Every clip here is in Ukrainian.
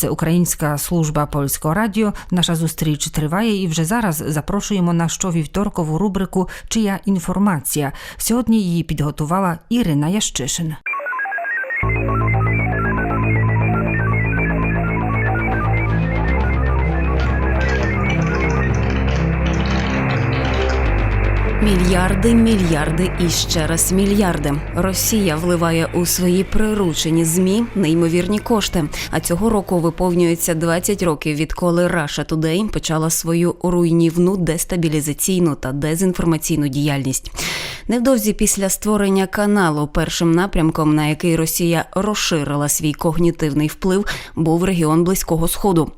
Це українська служба польського радіо. Наша зустріч триває і вже зараз запрошуємо на щовівторкову рубрику Чия інформація. Сьогодні її підготувала Ірина Ящишин. Мільярди, мільярди і ще раз мільярди. Росія вливає у свої приручені змі неймовірні кошти. А цього року виповнюється 20 років, відколи Russia Today почала свою руйнівну дестабілізаційну та дезінформаційну діяльність. Невдовзі після створення каналу першим напрямком, на який Росія розширила свій когнітивний вплив, був регіон Близького Сходу.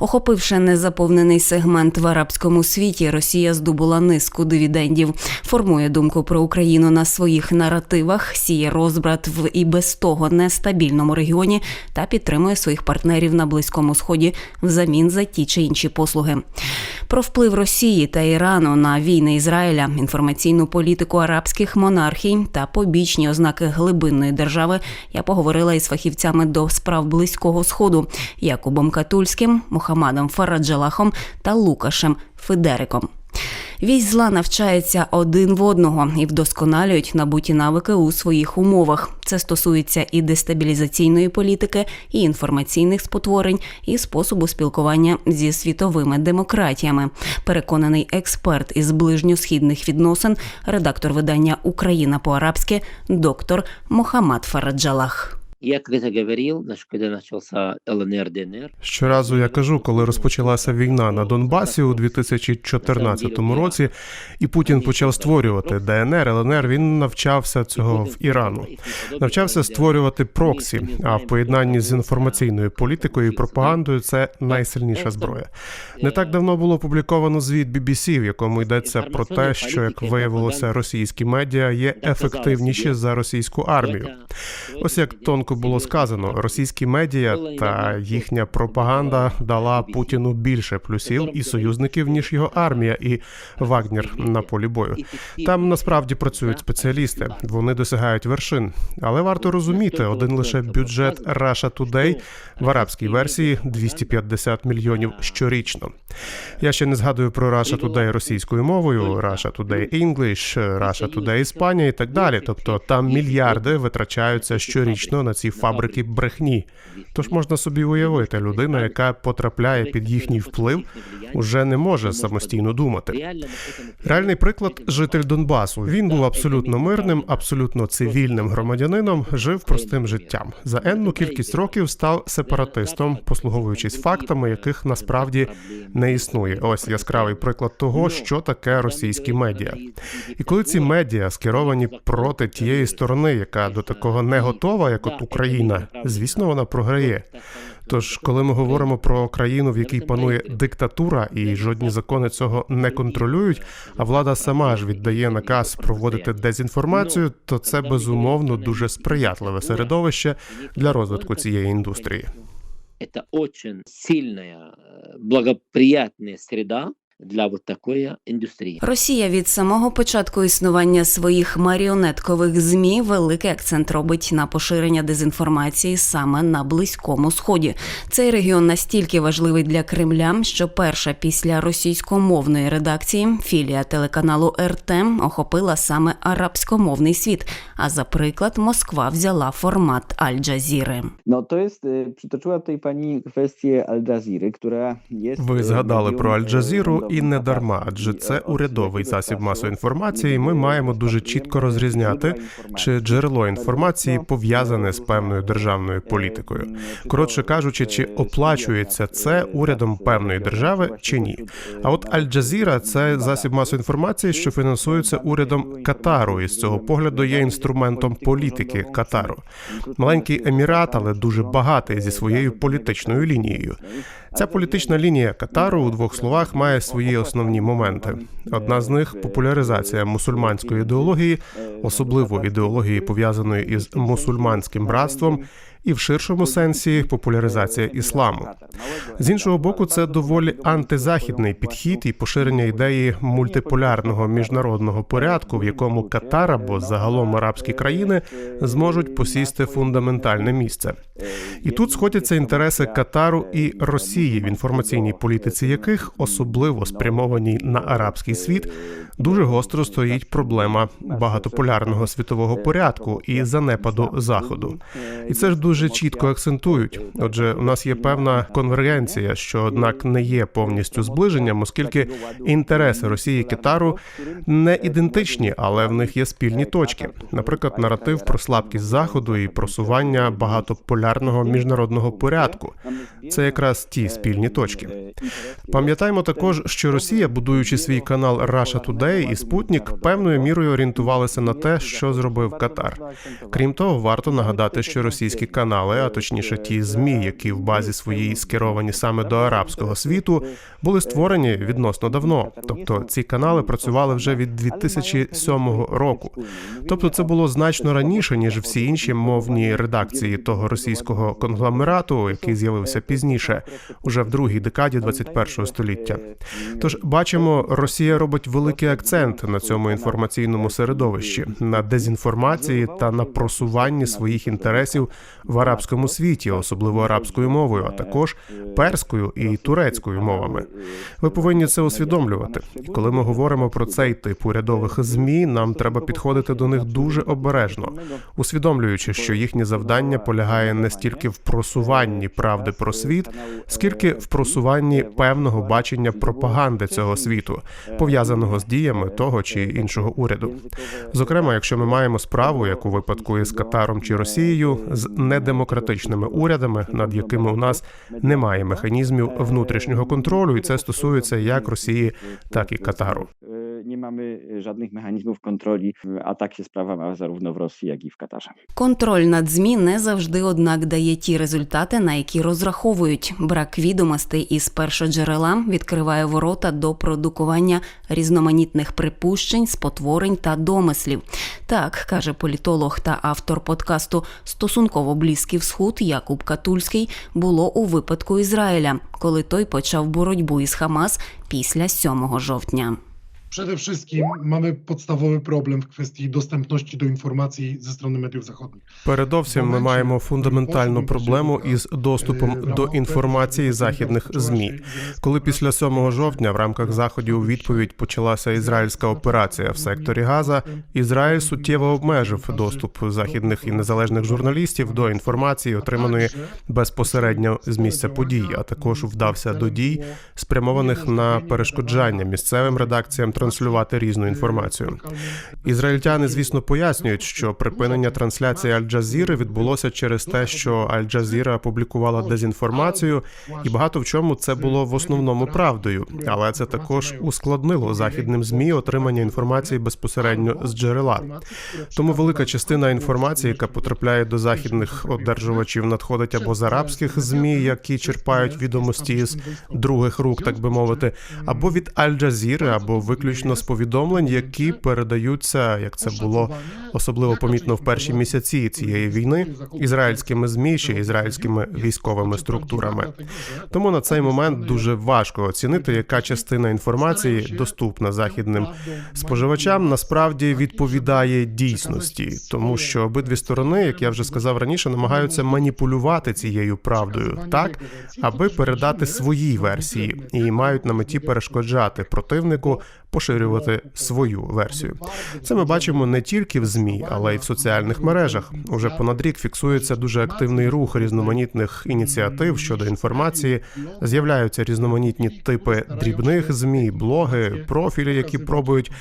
Охопивши незаповнений сегмент в арабському світі, Росія здобула низку дивідендів, формує думку про Україну на своїх наративах, сіє розбрат в і без того нестабільному регіоні та підтримує своїх партнерів на близькому сході взамін за ті чи інші послуги. Про вплив Росії та Ірану на війни Ізраїля, інформаційну політику арабських монархій та побічні ознаки глибинної держави я поговорила із фахівцями до справ близького сходу Якубом Катульським, Мухаммадом Фараджалахом та Лукашем Федериком. Вісь зла навчається один в одного і вдосконалюють набуті навики у своїх умовах. Це стосується і дестабілізаційної політики, і інформаційних спотворень, і способу спілкування зі світовими демократіями. Переконаний експерт із ближньосхідних відносин, редактор видання Україна по-арабськи, доктор Мохаммад Фараджалах. Я говорил, значит, когда начался ЛНР, ДНР, Щоразу я кажу, коли розпочалася війна на Донбасі у 2014 році, і Путін почав створювати ДНР, ЛНР, він навчався цього в Ірану. Навчався створювати проксі. А в поєднанні з інформаційною політикою і пропагандою це найсильніша зброя. Не так давно було опубліковано звіт BBC, в якому йдеться про те, що як виявилося, російські медіа є ефективніші за російську армію. Ось як тонко було сказано, російські медіа та їхня пропаганда дала Путіну більше плюсів і союзників ніж його армія і Вагнер на полі бою. Там насправді працюють спеціалісти, вони досягають вершин. Але варто розуміти, один лише бюджет Russia Today в арабській версії 250 мільйонів щорічно. Я ще не згадую про Russia Today російською мовою, Russia Today English, Russia Today Іспанія і так далі. Тобто там мільярди витрачаються щорічно на ці фабрики брехні. Тож можна собі уявити, людина, яка потрапляє під їхній вплив, уже не може самостійно думати. Реальний приклад житель Донбасу. Він був абсолютно мирним, абсолютно цивільним громадянином, жив простим життям. За енну кількість років став сепаратистом, послуговуючись фактами, яких насправді не існує. Ось яскравий приклад того, що таке російські медіа. І коли ці медіа скеровані проти тієї сторони, яка до такого не готова, як от Україна, звісно, вона програє. Тож, коли ми говоримо про країну, в якій панує диктатура, і жодні закони цього не контролюють, а влада сама ж віддає наказ проводити дезінформацію, то це безумовно дуже сприятливе середовище для розвитку цієї індустрії. это очень сильная, э, благоприятная среда для вот такой индустрии. Росія від самого початку існування своїх маріонеткових змі великий акцент робить на поширення дезінформації саме на близькому сході. Цей регіон настільки важливий для Кремля, що перша після російськомовної редакції філія телеканалу РТ охопила саме арабськомовний світ. А за приклад Москва взяла формат Аль-Джазіри. To jest, y, przytoczyła tutaj pani kwestię Al Jazeera, która jest... Ви згадали про Аль-Джазіру і не дарма, адже це урядовий засіб масової інформації. Ми маємо дуже чітко розрізняти, чи джерело інформації пов'язане з певною державною політикою. Коротше кажучи, чи оплачується це урядом певної держави чи ні? А от Аль-Джазіра це засіб масової інформації, що фінансується урядом Катару, і з цього погляду є інструментом політики Катару. Маленький емірат, але дуже багатий зі своєю політичною лінією. Ця політична лінія Катару у двох словах має свої основні моменти. Одна з них популяризація мусульманської ідеології, особливо ідеології пов'язаної із мусульманським братством, і в ширшому сенсі популяризація ісламу. З іншого боку, це доволі антизахідний підхід і поширення ідеї мультиполярного міжнародного порядку, в якому Катар або загалом арабські країни зможуть посісти фундаментальне місце. І тут сходяться інтереси Катару і Росії, в інформаційній політиці яких, особливо спрямованій на арабський світ, дуже гостро стоїть проблема багатополярного світового порядку і занепаду заходу. І це ж дуже чітко акцентують. Отже, у нас є певна конвергенція, що однак не є повністю зближенням, оскільки інтереси Росії і Китару не ідентичні, але в них є спільні точки. Наприклад, наратив про слабкість заходу і просування багатополярного міжнародного порядку. Це якраз ті спільні точки. Пам'ятаємо також, що Росія, будуючи свій канал Russia Today і Спутник, певною мірою орієнтувалися на те, що зробив Катар. Крім того, варто нагадати, що російські канали, а точніше ті змі, які в базі своїй скеровані саме до арабського світу, були створені відносно давно. Тобто ці канали працювали вже від 2007 року. Тобто, це було значно раніше ніж всі інші мовні редакції того російського конгломерату, який з'явився пізніше, уже в другій декаді 21 століття. Тож бачимо, Росія робить великий акцент на цьому інформаційному середовищі, на дезінформації та на просуванні своїх інтересів в арабському світі, особливо арабською мовою, а також перською і турецькою мовами. Ви повинні це усвідомлювати. І коли ми говоримо про цей тип урядових змі, нам треба підходити до них дуже обережно, усвідомлюючи, що їхнє завдання полягає не стільки в просуванні правди про світ, скільки в просуванні певного бачення пропаганди цього світу, пов'язаного з діями того чи іншого уряду. Зокрема, якщо ми маємо справу, як у випадку із Катаром чи Росією, з недемократичними урядами, над якими у нас немає механізмів внутрішнього контролю, і це стосується як Росії, так і Катару. Nie mamy żadnych mechanizmów kontroli, a tak się sprawa ma zarówno w Rosji, jak i w Katarze. Контроль над ЗМІ не завжди, однак, дає ті результати, на які розраховують. Брак відомостей із першоджерела відкриває ворота до продукування різноманітних припущень, спотворень та домислів. Так каже політолог та автор подкасту Стосунково близький всход Якуб Катульський було у випадку Ізраїля, коли той почав боротьбу із Хамас після 7 жовтня. Przede wszystkim mamy podstawowy problem w kwestii dostępności do informacji ze strony mediów zachodnich. Передовсім ми маємо фундаментальну проблему із доступом до інформації західних змі. Коли після 7 жовтня в рамках заходів у відповідь почалася ізраїльська операція в секторі Газа, Ізраїль суттєво обмежив доступ західних і незалежних журналістів до інформації, отриманої безпосередньо з місця подій, а також вдався до дій, спрямованих на перешкоджання місцевим редакціям транслювати різну інформацію. Ізраїльтяни, звісно, пояснюють, що припинення трансляції Аль-Джазіри відбулося через те, що Аль-Джазіра опублікувала дезінформацію, і багато в чому це було в основному правдою, але це також ускладнило західним змі отримання інформації безпосередньо з джерела. Тому велика частина інформації, яка потрапляє до західних одержувачів, надходить або з арабських змі, які черпають відомості з других рук, так би мовити, або від Аль-Джазіри, або виключно з повідомлень, які передаються, як це було особливо помітно в перші місяці цієї війни, ізраїльськими змі чи ізраїльськими військовими структурами. Тому на цей момент дуже важко оцінити, яка частина інформації доступна західним споживачам, насправді відповідає дійсності, тому що обидві сторони, як я вже сказав раніше, намагаються маніпулювати цією правдою так, аби передати свої версії, і мають на меті перешкоджати противнику поширювати свою версію. Це ми бачимо не тільки в змі, але й в соціальних мережах. Уже понад рік фіксується дуже активний рух різноманітних ініціатив щодо інформації. З'являються різноманітні типи дрібних змі, блоги, профілі, які пробують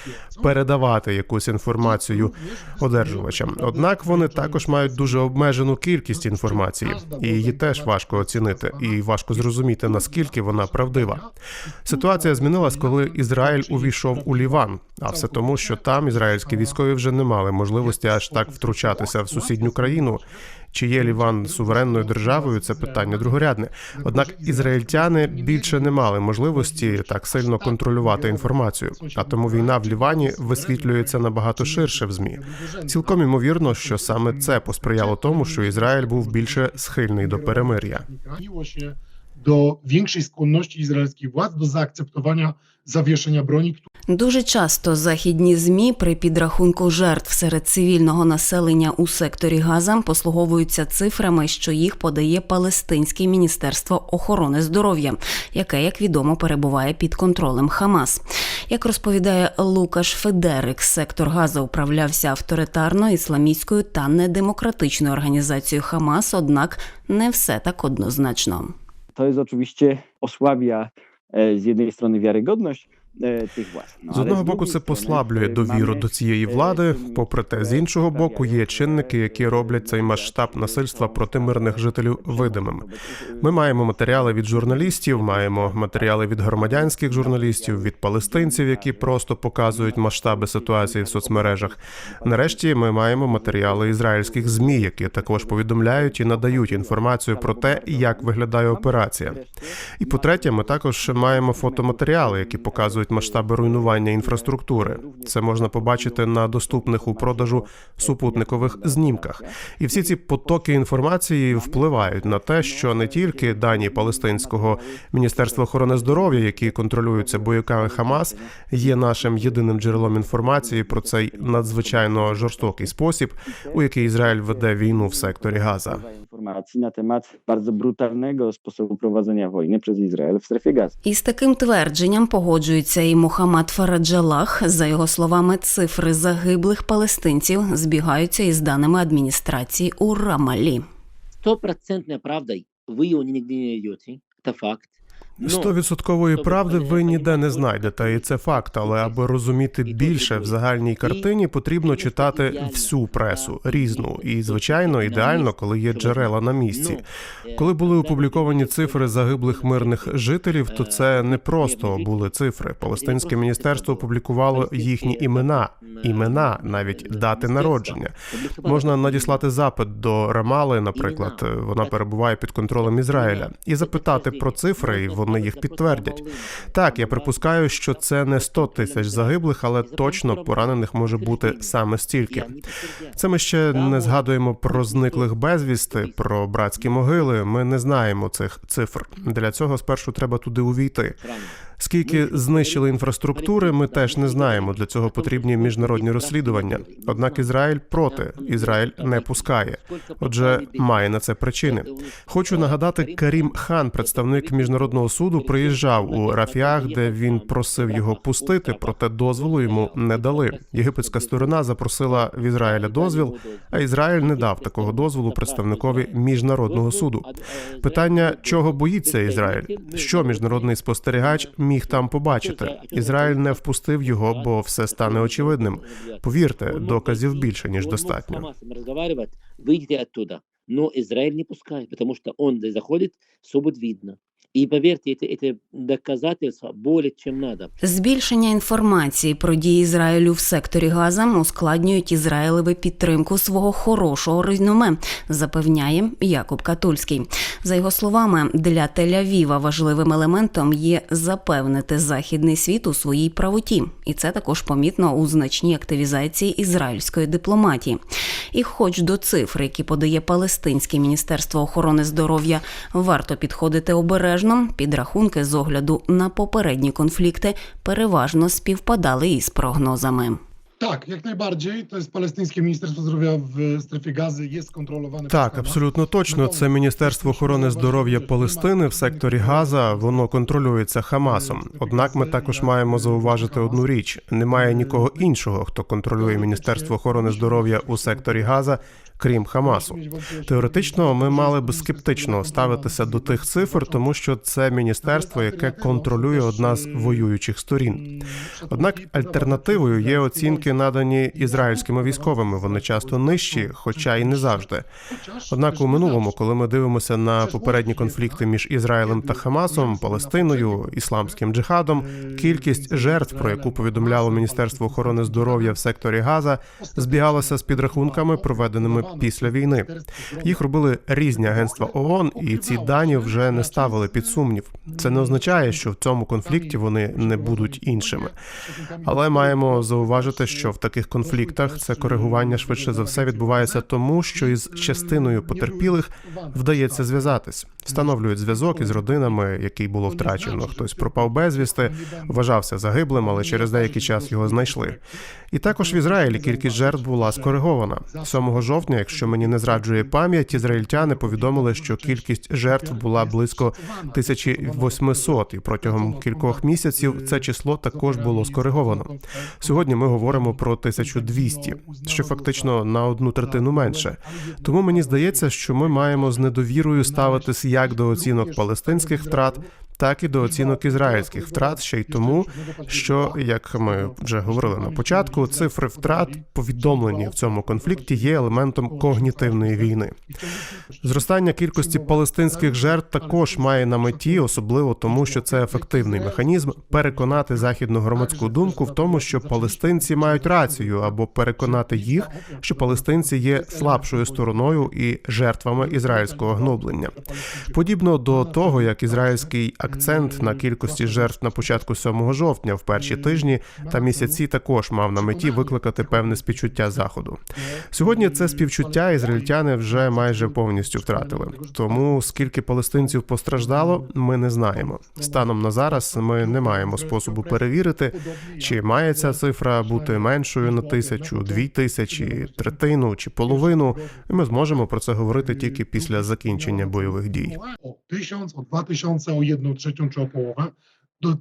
передавати якусь інформацію одержувачам. Однак вони також мають дуже обмежену кількість інформації, і її теж важко оцінити, і важко зрозуміти наскільки вона правдива. Ситуація змінилась, коли Ізраїль увійшов у Ліван, а все тому, що там ізраїльські військові вже не мали можливості аж так втручатися в сусідню країну. Чи є Ліван суверенною державою? Це питання другорядне. Однак ізраїльтяни більше не мали можливості так сильно контролювати інформацію. А тому війна в Лівані висвітлюється набагато ширше в змі. Цілком імовірно, що саме це посприяло тому, що Ізраїль був більше схильний до перемир'я. Do większej skłonności izraelskich władz do zaakceptowania zawieszenia broni, Дуже часто західні змі при підрахунку жертв серед цивільного населення у секторі Газа послуговуються цифрами, що їх подає Палестинське міністерство охорони здоров'я, яке, як відомо, перебуває під контролем Хамас. Як розповідає Лукаш Федерик, сектор Газа управлявся авторитарно ісламістською та недемократичною організацією Хамас, однак не все так однозначно. To jest oczywiście osłabia z jednej strony wiarygodność władz. З одного боку, це послаблює e, довіру до цієї e, влади. Попри те, з іншого боку, є чинники, які роблять цей масштаб насильства проти мирних жителів видимим. Ми Ми маємо матеріали від журналістів, маємо матеріали від громадянських журналістів, від палестинців, які просто показують масштаби ситуації в соцмережах. Нарешті ми маємо матеріали ізраїльських змі, які також повідомляють і надають інформацію про те, як виглядає операція. І по-третє, ми також маємо фотоматеріали, які показують масштаби руйнування інфраструктури. Це можна побачити на доступних у продажу супутникових знімках. І всі ці потоки інформації впливають на те, що не тільки дані палестинського міністерства охорони здоров'я, які контролюються бояками Хамас, є нашим єдиним джерелом інформації про цей надзвичайно жорстокий спосіб, у який Ізраїль веде війну в секторі Газа. informacji na temat bardzo brutalnego sposobu prowadzenia wojny przez Izrael w strefie gazy. Із таким твердженням погоджується і Мухаммад Фараджалах. За його словами, цифри загиблих палестинців збігаються із даними адміністрації у Рамалі. Стопроцентная правда, вы его нигде не найдете. Это факт. Но Стовідсоткової правди ви ніде не знайдете, і це факт. Але аби розуміти більше в загальній картині, потрібно читати всю пресу різну. І звичайно, ідеально, коли є джерела на місці. ну, Коли були е, опубліковані цифри загиблих мирних жителів, то це не просто були цифри. Палестинське міністерство опублікувало їхні імена, імена, навіть дати народження. Можна надіслати запит до Рамали, наприклад, вона перебуває під контролем Ізраїля, і запитати про цифри, і вони їх підтвердять. Так, я припускаю, що це не 100 тисяч загиблих, але точно поранених може бути саме стільки. Це ми ще не згадуємо про зниклих безвісти, про братські могили. Ми не знаємо цих цифр. Для цього спершу треба туди увійти. Скільки знищили інфраструктури, ми теж не знаємо. Для цього потрібні міжнародні розслідування. Однак Ізраїль проти Ізраїль не пускає. Отже, має на це причини. Хочу нагадати, Карім Хан, представник міжнародного суду, приїжджав у Рафіах, де він просив його пустити, проте дозволу йому не дали. Єгипетська сторона запросила в Ізраїля дозвіл, а Ізраїль не дав такого дозволу представникові міжнародного суду. Питання, чого боїться Ізраїль? Що міжнародний спостерігач міг там побачити? Ізраїль не впустив його, бо все стане очевидним. Повірте, доказів більше ніж достатньо. Он вийдіть оттуда. Но Израиль не пускает, потому что он заходит, все будет видно. Поверьте, это, это доказательства более чем надо. Збільшення інформації про дії Ізраїлю в секторі Газа ускладнюють Ізраїлеві підтримку свого хорошого реноме, запевняє Якуб Катульський. За його словами, для Тель-Авіва важливим елементом є запевнити західний світ у своїй правоті, і це також помітно у значній активізації ізраїльської дипломатії. І, хоч до цифр, які подає Палестинське міністерство охорони здоров'я, варто підходити обережно, підрахунки з огляду на попередні конфлікти переважно співпадали із прогнозами. Tak, jak najbardziej. To jest Palestyńskie Ministerstwo Zdrowia w strefie gazy, jest kontrolowane Так, абсолютно точно. Це Міністерство охорони здоров'я Палестини в секторі Газа. Воно контролюється Хамасом. Однак ми також маємо зауважити одну річ: немає нікого іншого, хто контролює Міністерство охорони здоров'я у секторі Газа, крім Хамасу. Теоретично, ми мали б скептично ставитися до тих цифр, тому що це міністерство, яке контролює одна з воюючих сторін. Однак альтернативою є оцінки, надані ізраїльськими військовими. Вони часто нижчі, хоча й не завжди. Однак у минулому, коли ми дивимося на попередні конфлікти між Ізраїлем та Хамасом, Палестиною, ісламським джихадом, кількість жертв, про яку повідомляло Міністерство охорони здоров'я в секторі Газа, збігалася з підрахунками, проведеними після війни. Їх робили різні агентства ООН, і ці дані вже не ставили під сумнів. Це не означає, що в цьому конфлікті вони не будуть іншими. Але маємо зауважити, що в таких конфліктах це коригування швидше за все відбувається тому, що із частиною потерпілих вдається зв'язатись, встановлюють зв'язок із родинами, який було втрачено. Хтось пропав безвісти, вважався загиблим, але через деякий час його знайшли. І також в Ізраїлі кількість жертв була скоригована. 7 жовтня, якщо мені не зраджує пам'ять, ізраїльтяни повідомили, що кількість жертв була близько 1800, і протягом кількох місяців це число також було скориговано. Сьогодні ми говоримо про 1200, що фактично на одну третину менше. Тому мені здається, що ми маємо з недовірою ставитись як до оцінок палестинських втрат, так і до оцінок ізраїльських втрат, ще й тому, що як ми вже говорили на початку, цифри втрат повідомлені в цьому конфлікті є елементом когнітивної війни. Зростання кількості палестинських жертв також має на меті, особливо тому, що це ефективний механізм переконати західну громадську думку в тому, що палестинці мають рацію, або переконати їх, що палестинці є слабшою стороною і жертвами ізраїльського гноблення. Подібно до того, як ізраїльський акцент на кількості жертв на початку 7 жовтня в перші тижні та місяці також мав на меті викликати певне співчуття заходу. Сьогодні це співчуття ізраїльтяни вже майже повністю втратили. Тому скільки палестинців постраждало, ми не знаємо. Станом на зараз ми не маємо способу перевірити, чи має ця цифра бути меншою на тисячу, дві тисячі, третину чи половину. І ми зможемо про це говорити тільки після закінчення бойових дій. O tysiąc, o dwa tysiące, o jedną trzecią czy o połowę. Do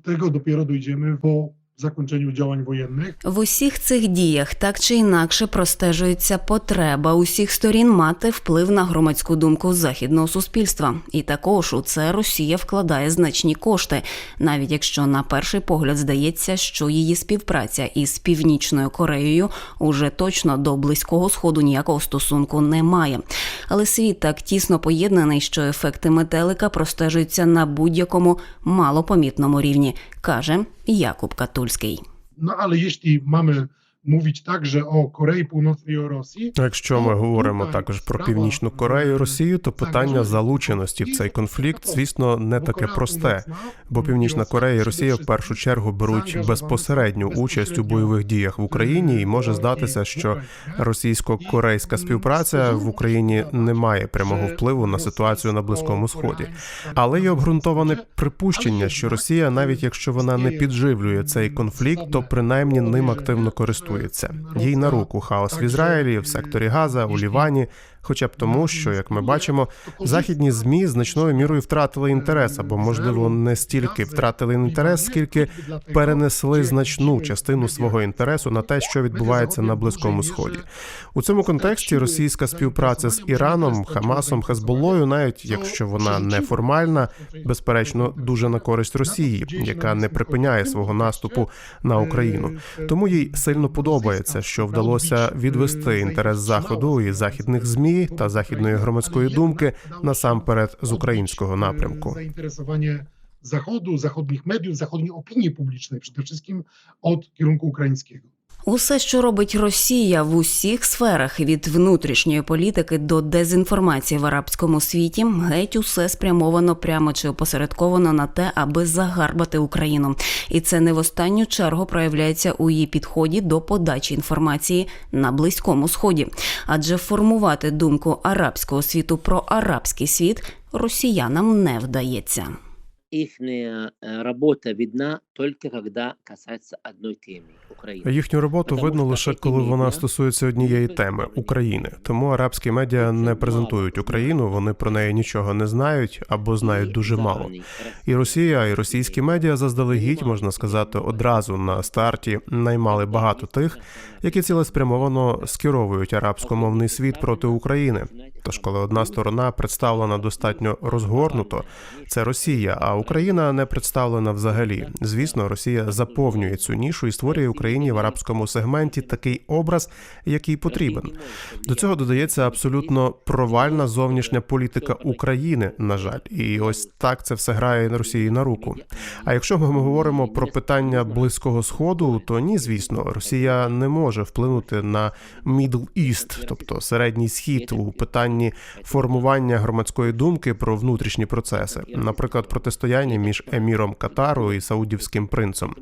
zakończeniu działań wojennych. В усіх цих діях так чи інакше простежується потреба усіх сторін мати вплив на громадську думку західного суспільства. І також у це Росія вкладає значні кошти, навіть якщо на перший погляд здається, що її співпраця із Північною Кореєю уже точно до близького сходу ніякого стосунку не має. Але світ так тісно поєднаний, що ефекти метелика простежуються на будь-якому малопомітному рівні, каже Якуб Катульський. No ale jeśli mamy mówić także o Korei Północnej o Rosji, Якщо ми говоримо також про північну Корею і Росію, то питання залученості в цей конфлікт, звісно, не таке просте. Бо Північна Корея і Росія в першу чергу беруть безпосередню участь у бойових діях в Україні, і може здатися, що російсько-корейська співпраця в Україні не має прямого впливу на ситуацію на близькому сході. Але є обґрунтоване припущення, що Росія, навіть якщо вона не підживлює цей конфлікт, то принаймні ним активно користується. Їй на руку хаос в Ізраїлі, в секторі Газа, у Лівані. Хоча б тому, що як ми бачимо, західні змі значною мірою втратили інтерес, або можливо не стільки втратили інтерес, скільки перенесли значну частину свого інтересу на те, що відбувається на близькому сході. У цьому контексті російська співпраця з Іраном, Хамасом, Хезболлою, навіть якщо вона не формальна, безперечно, дуже на користь Росії, яка не припиняє свого наступу на Україну. Тому їй сильно подобається, що вдалося відвести інтерес заходу і західних змі та західної громадської думки насамперед з українського напрямку. Zachodu, zachodnich mediów, zachodniej opinii publicznej przede wszystkim od kierunku ukraińskiego. Усе, що робить Росія в усіх сферах від внутрішньої політики до дезінформації в арабському світі, геть усе спрямовано прямо чи опосередковано на те, аби загарбати Україну. І це не в останню чергу проявляється у її підході до подачі інформації на близькому сході. Адже формувати думку арабського світу про арабський світ росіянам не вдається. Их работа видна только когда касается одной темы Украины. Їхню роботу видно лише коли вона стосується однієї теми України. Тому арабські медіа не презентують Україну, вони про неї нічого не знають або знають дуже мало. І Росія, і російські медіа заздалегідь можна сказати одразу на старті наймали багато тих, які цілеспрямовано скеровують арабськомовний світ проти України. Тож, коли одна сторона представлена достатньо розгорнуто, це Росія, а Україна не представлена взагалі. Звісно, Росія заповнює цю нішу і створює Україні в арабському сегменті такий образ, який потрібен. До цього додається абсолютно провальна зовнішня політика України. На жаль, і ось так це все грає Росії на руку. А якщо ми говоримо про питання близького сходу, то ні, звісно, Росія не може вплинути на Middle East, тобто середній схід, у питанні формування громадської думки про внутрішні процеси, наприклад, протистояння між еміром Катару і саудівським принцем.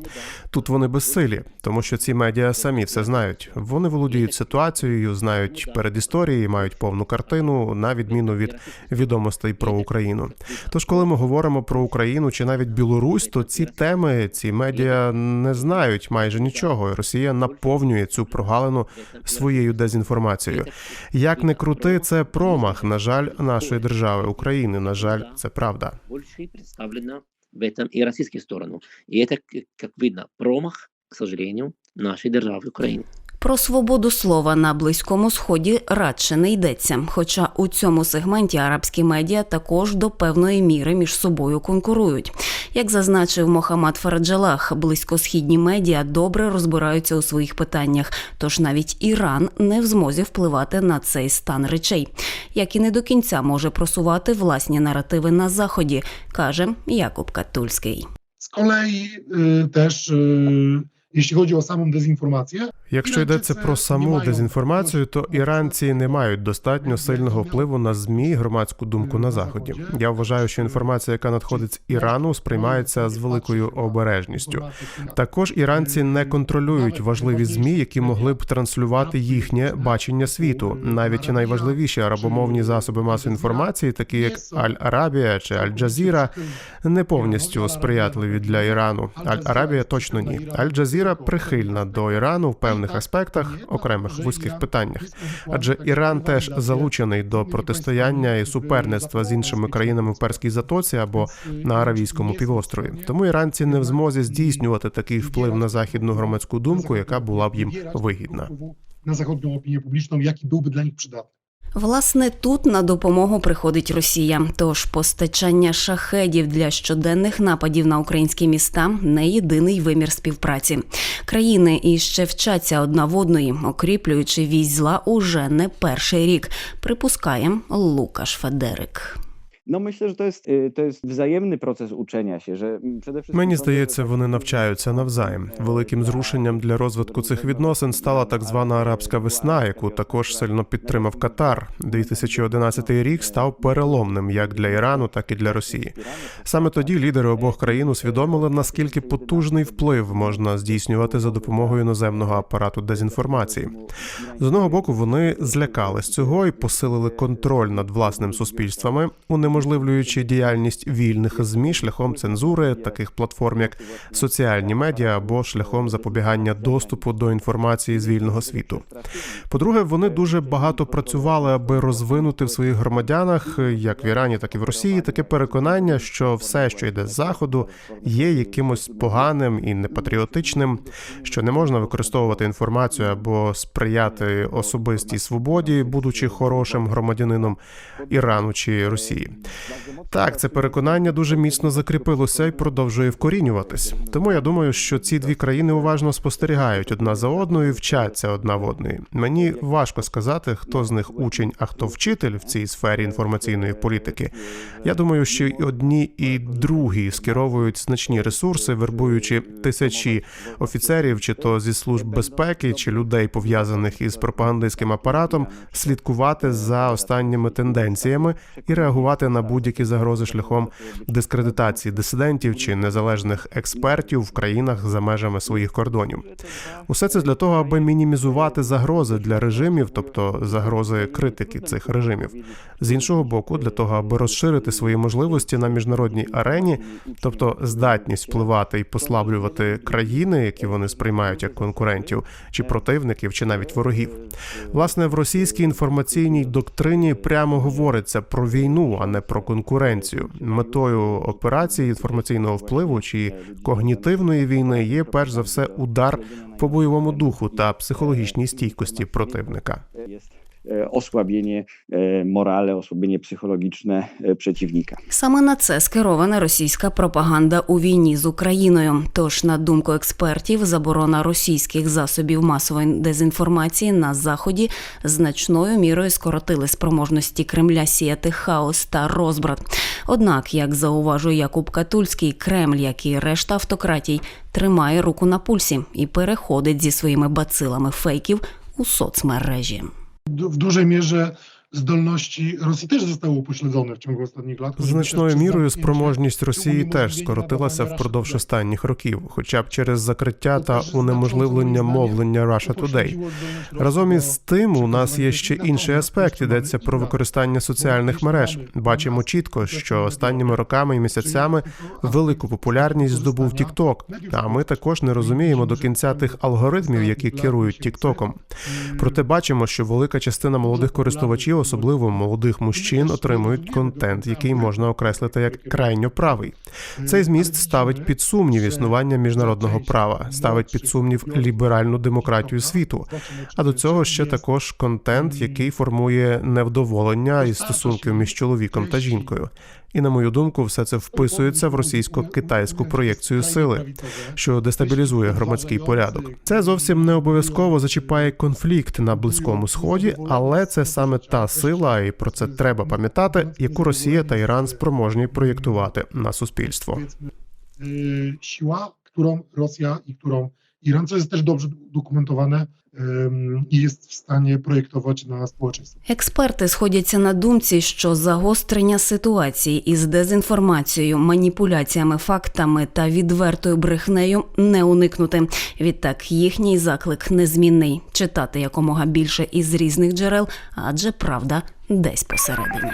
Тут вони безсилі, тому що ці медіа самі все знають. Вони володіють ситуацією, знають передісторії, мають повну картину, на відміну від відомостей про Україну. Тож, коли ми говоримо про Україну чи навіть Білорусь, то ці теми, ці медіа не знають майже нічого. Росія наповнює цю прогалину своєю дезінформацією. Як не крути, це промах, на жаль, нашої держави України. На жаль, це правда. больше и представлена в этом и российскую сторону. И это, к- как видно, промах, к сожалению, нашей державы Украины. Про свободу слова на близькому сході радше не йдеться. Хоча у цьому сегменті арабські медіа також до певної міри між собою конкурують. Як зазначив Мохаммад Фараджалах, близькосхідні медіа добре розбираються у своїх питаннях, тож навіть Іран не в змозі впливати на цей стан речей, як і не до кінця може просувати власні наративи на заході, каже Якуб Катульський. Z kolei y, też, y, jeśli chodzi o samą dezinformację, Якщо йдеться про саму дезінформацію, то іранці не мають достатньо сильного впливу на змі і громадську думку на заході. Я вважаю, що інформація, яка надходить з Ірану, сприймається з великою обережністю. Також іранці не контролюють важливі змі, які могли б транслювати їхнє бачення світу. Навіть найважливіші арабомовні засоби масової інформації, такі як Аль-Арабія чи Аль-Джазіра, не повністю сприятливі для Ірану. Аль-Арабія точно ні. Аль-Джазіра прихильна до Ірану в певних аспектах, окремих вузьких питаннях. Адже Іран теж залучений до протистояння і суперництва з іншими країнами в Перській затоці або на Аравійському півострові. Тому іранці не в змозі здійснювати такий вплив на західну громадську думку, яка була б їм вигідна. На Na zachodnią opinię publiczną, jaki byłby dla nich przydatny. Власне, тут на допомогу приходить Росія. Тож постачання шахедів для щоденних нападів на українські міста не єдиний вимір співпраці. Країни іще вчаться одна в одної, окріплюючи вісь зла уже не перший рік. Припускає Лукаш Федерик. No myślę, że to jest, to jest wzajemny proces uczenia się, że mm, przede wszystkim... Мені to, здається, вони навчаються навзаєм. Великим зрушенням для розвитку цих відносин стала так звана арабська весна, яку також сильно підтримав Катар. 2011 рік став переломним як для Ірану, так і для Росії. Саме тоді лідери обох країн усвідомили, наскільки потужний вплив можна здійснювати за допомогою іноземного апарату дезінформації. З одного боку, вони злякались цього і посилили контроль над власним суспільствами, унеможливлюючи діяльність вільних змі шляхом цензури, таких платформ як соціальні медіа або шляхом запобігання доступу до інформації з вільного світу. По-друге, вони дуже багато працювали, аби розвинути в своїх громадянах, як в Ірані, так і в Росії, таке переконання, що все, що йде з заходу, є якимось поганим і непатріотичним, що не можна використовувати інформацію або сприяти особистій свободі, будучи хорошим громадянином Ірану чи Росії. Так, це переконання дуже міцно закріпилося і продовжує вкорінюватись. Тому я думаю, що ці дві країни уважно спостерігають одна за одною, і вчаться одна в одної. Мені важко сказати, хто з них учень, а хто вчитель в цій сфері інформаційної політики. Я думаю, що і одні, і другі скеровують значні ресурси, вербуючи тисячі офіцерів, чи то зі служб безпеки, чи людей пов'язаних із пропагандистським апаратом, слідкувати за останніми тенденціями і реагувати на будь-які загрози шляхом дискредитації дисидентів чи незалежних експертів в країнах за межами своїх кордонів. Усе це для того, аби мінімізувати загрози для режимів, тобто загрози критики цих режимів. З іншого боку, для того, аби розширити свої можливості на міжнародній арені, тобто здатність впливати і послаблювати країни, які вони сприймають як конкурентів, чи противників, чи навіть ворогів. Власне, в російській інформаційній доктрині прямо говориться про війну, а не про конкуренцію. Метою операції інформаційного впливу чи когнітивної війни є перш за все удар по бойовому духу та психологічній стійкості противника. E, osłabienie e, morale, osłabienie psychologiczne e, przeciwnika. Саме на це скерована російська пропаганда у війні з Україною. Тож, на думку експертів, заборона російських засобів масової дезінформації на заході значною мірою скоротили спроможності Кремля сіяти хаос та розбрат. Однак, як зауважує Якуб Катульський, Кремль, як і решта автократій, тримає руку на пульсі і переходить зі своїми бацилами фейків у соцмережі. W dużej mierze zdolności Rosji też zostały upośledzone w ciągu ostatnich lat. Значною мірою спроможність Росії теж скоротилася впродовж останніх років, хоча б через закриття та унеможливлення мовлення Russia Today. Разом із тим, у нас є ще інший аспект. Йдеться про використання соціальних мереж. Бачимо чітко, що останніми роками і місяцями велику популярність здобув TikTok. А ми також не розуміємо до кінця тих алгоритмів, які керують TikTokом. Проте бачимо, що велика частина молодих користувачів, особливо молодих мужчин, отримують контент, який можна окреслити як крайньо правий. Цей зміст ставить під сумнів існування міжнародного права, ставить під сумнів ліберальну демократію світу. А до цього ще також контент, який формує невдоволення і стосунків між чоловіком та жінкою. І на мою думку, все це вписується в російсько-китайську проєкцію сили, що дестабілізує громадський порядок. Це зовсім не обов'язково зачіпає конфлікт на близькому сході, але це саме та сила, і про це треба пам'ятати, яку Росія та Іран спроможні проєктувати на суспільство. y, siła, którą Rosja i którą Iran, co jest też dobrze dokumentowane, i jest w stanie projektować na społeczeństwo. Експерти сходяться на думці, що загострення ситуації із дезінформацією, маніпуляціями фактами та відвертою брехнею не уникнути. Відтак їхній заклик незмінний читати якомога більше із різних джерел, адже правда десь посередині.